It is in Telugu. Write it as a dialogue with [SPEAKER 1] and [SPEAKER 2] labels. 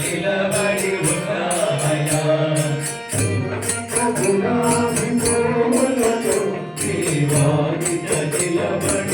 [SPEAKER 1] నిలబడి
[SPEAKER 2] ఉన్నాయా గులాబీ పువ్వులతో
[SPEAKER 1] నిలబడి